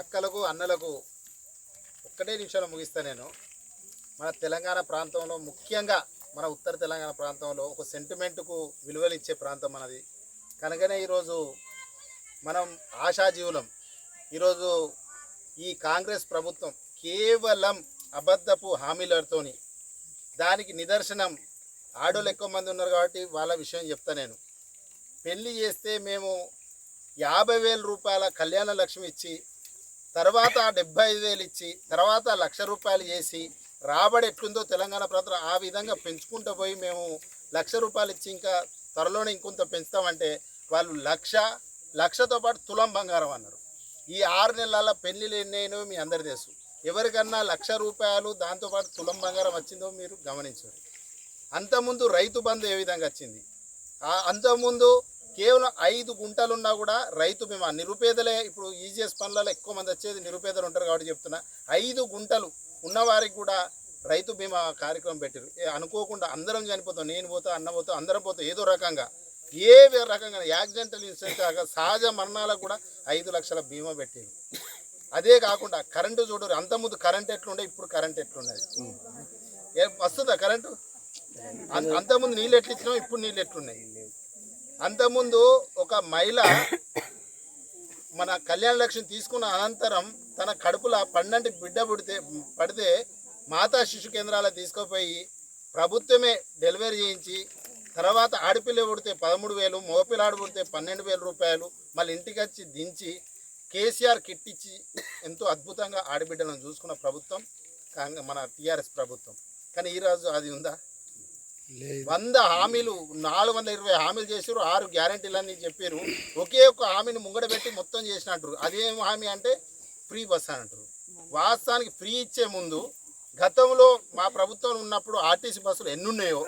అక్కలకు అన్నలకు ఒక్కటే నిమిషంలో ముగిస్తా నేను. మన తెలంగాణ ప్రాంతంలో ముఖ్యంగా మన ఉత్తర తెలంగాణ ప్రాంతంలో ఒక సెంటిమెంట్కు విలువలు ఇచ్చే ప్రాంతం మనది. కనుకనే ఈరోజు మనం ఆశాజీవులం. ఈరోజు ఈ కాంగ్రెస్ ప్రభుత్వం కేవలం అబద్ధపు హామీలతోని దానికి నిదర్శనం ఆడోళ్ళు ఎక్కువ మంది ఉన్నారు కాబట్టి వాళ్ళ విషయం చెప్తా నేను. పెళ్ళి చేస్తే మేము యాభై వేల రూపాయల కళ్యాణ లక్ష్యం ఇచ్చి తర్వాత డెబ్బై ఐదు వేలు ఇచ్చి తర్వాత లక్ష రూపాయలు చేసి రాబడి ఎట్లుందో తెలంగాణ ప్రాంతం ఆ విధంగా పెంచుకుంటూ పోయి మేము లక్ష రూపాయలు ఇచ్చి ఇంకా త్వరలోనే ఇంకొంత పెంచుతామంటే వాళ్ళు లక్ష లక్షతో పాటు తులం బంగారం అన్నారు. ఈ ఆరు నెలల పెళ్ళిలు ఎన్నైనో మీ అందరి తెలుసు. ఎవరికన్నా లక్ష రూపాయలు దాంతోపాటు తులం బంగారం వచ్చిందో మీరు గమనించారు అంతకుముందు రైతు బంధు ఏ విధంగా వచ్చింది? అంతకుముందు కేవలం ఐదు గుంటలున్నా కూడా రైతు బీమా నిరుపేదలే. ఇప్పుడు ఈజీఎస్ పనులలో ఎక్కువ మంది వచ్చేది నిరుపేదలు ఉంటారు కాబట్టి చెప్తున్నా. ఐదు గుంటలు ఉన్నవారికి కూడా రైతు బీమా కార్యక్రమం పెట్టారు. అనుకోకుండా అందరం చనిపోతాం. నేను పోతా అన్న పోతా అందరం పోతాం ఏదో రకంగా. ఏ రకంగా యాక్సిడెంటల్ ఇన్సిడెంట్ కాక సహజ మరణాలకు కూడా ఐదు లక్షల బీమా పెట్టారు. అదే కాకుండా కరెంటు చూడరు. అంతకుముందు కరెంట్ ఎట్లుండే? ఇప్పుడు కరెంట్ ఎట్లున్నది? ఏ వస్తుందా కరెంటు? అంతకుముందు నీళ్ళు ఎట్లు ఇచ్చినాం ఇప్పుడు నీళ్ళు ఎట్లున్నాయి? అంతకుముందు ఒక మహిళ మన కళ్యాణ లక్ష్మి తీసుకున్న అనంతరం తన కడుపులో పన్నెండు బిడ్డ పుడితే పడితే మాతా శిశు కేంద్రాలు తీసుకుపోయి ప్రభుత్వమే డెలివరీ చేయించి తర్వాత ఆడపిల్ల పుడితే పదమూడు వేలు మగపిల్లాడు పుడితే పన్నెండు వేల రూపాయలు మళ్ళీ ఇంటికి వచ్చి దించి కేసీఆర్ కిట్టిచ్చి ఎంతో అద్భుతంగా ఆడబిడ్డలను చూసుకున్న ప్రభుత్వం మన టీఆర్ఎస్ ప్రభుత్వం. కానీ ఈరోజు అది ఉందా? వంద హామీలు నాలుగు వందల ఇరవై హామీలు చేసారు ఆరు గ్యారంటీలు అని చెప్పారు ఒకే ఒక్క హామీని ముంగడ పెట్టి మొత్తం చేసినట్టు. అదేం హామీ అంటే ఫ్రీ బస్ అని అంటారు. వాస్తవానికి ఫ్రీ ఇచ్చే ముందు గతంలో మా ప్రభుత్వం ఉన్నప్పుడు ఆర్టీసీ బస్సులు ఎన్ని ఉన్నాయో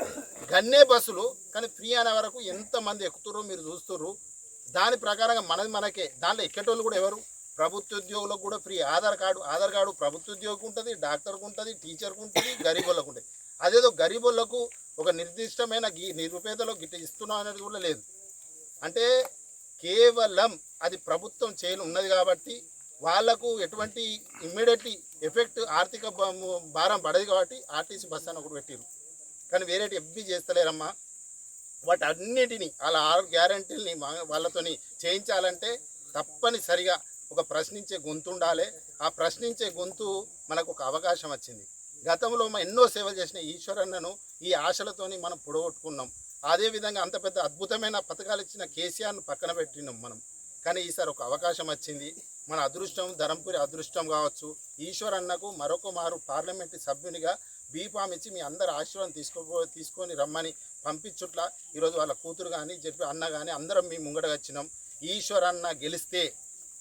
గన్నే బస్సులు కానీ ఫ్రీ అనే వరకు ఎంతమంది ఎక్కుతుర్రో మీరు చూస్తుర్రు. దాని ప్రకారంగా మనది మనకే. దాంట్లో ఎక్కేటోళ్ళు కూడా ఎవరు? ప్రభుత్వ ఉద్యోగులకు కూడా free. Aadhaar card Aadhaar card ప్రభుత్వ ఉద్యోగికి ఉంటుంది డాక్టర్కి ఉంటుంది టీచర్కి ఉంటుంది గరీబులకు ఉంటుంది. అదేదో గరీబులకు ఒక నిర్దిష్టమైన గి నిరుపేదలో గిట్ట ఇస్తున్నాం అనేది కూడా లేదు. అంటే కేవలం అది ప్రభుత్వం చేయను ఉన్నది కాబట్టి వాళ్ళకు ఎటువంటి ఇమ్మీడియట్లీ ఎఫెక్ట్ ఆర్థిక భారం పడదు కాబట్టి ఆర్టీసీ బస్ అని ఒకటి పెట్టారు కానీ వేరేటి ఎవ్వి చేస్తలేరమ్మా. వాటి అన్నిటినీ వాళ్ళ ఆరు గ్యారంటీని వాళ్ళతోని చేయించాలంటే తప్పనిసరిగా ఒక ప్రశ్నించే గొంతు ఉండాలి. ఆ ప్రశ్నించే గొంతు మనకు ఒక అవకాశం వచ్చింది. గతంలో మనం ఎన్నో సేవలు చేసిన ఈశ్వరన్నను ఈ ఆశలతోని మనం పొడగొట్టుకున్నాం. అదేవిధంగా అంత పెద్ద అద్భుతమైన పథకాలు ఇచ్చిన కేసీఆర్ను పక్కన పెట్టినాం మనం. కానీ ఈసారి ఒక అవకాశం వచ్చింది. మన అదృష్టం ధరంపురి అదృష్టం కావచ్చు. ఈశ్వర్ అన్నకు మరొక మారు పార్లమెంటు సభ్యునిగా బీఫామ్ ఇచ్చి మీ అందరు ఆశీర్వాదం తీసుకో తీసుకొని రమ్మని పంపించుట్ల ఈరోజు వాళ్ళ కూతురు కానీ చెప్పి అన్న కానీ అందరం మీ ముంగడగా వచ్చినాం. ఈశ్వర్ అన్న గెలిస్తే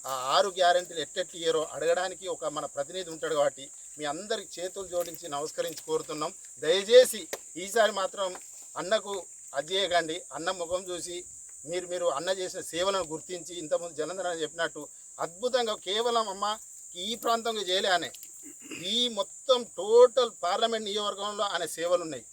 ఆ ఆరు గ్యారెంటీలు ఎట్టెట్లు ఇయ్యారో అడగడానికి ఒక మన ప్రతినిధి ఉంటాడు కాబట్టి మీ అందరికి చేతులు జోడించి నమస్కరించి కోరుతున్నాం. దయచేసి ఈసారి మాత్రం అన్నకు అది అన్న ముఖం చూసి మీరు మీరు అన్న చేసిన సేవలను గుర్తించి ఇంతకుముందు జలంధర్ చెప్పినట్టు అద్భుతంగా కేవలం అమ్మ ఈ ప్రాంతంలో చేయలే అనే ఈ మొత్తం టోటల్ పార్లమెంట్ నియోజకవర్గంలో ఆయన సేవలు ఉన్నాయి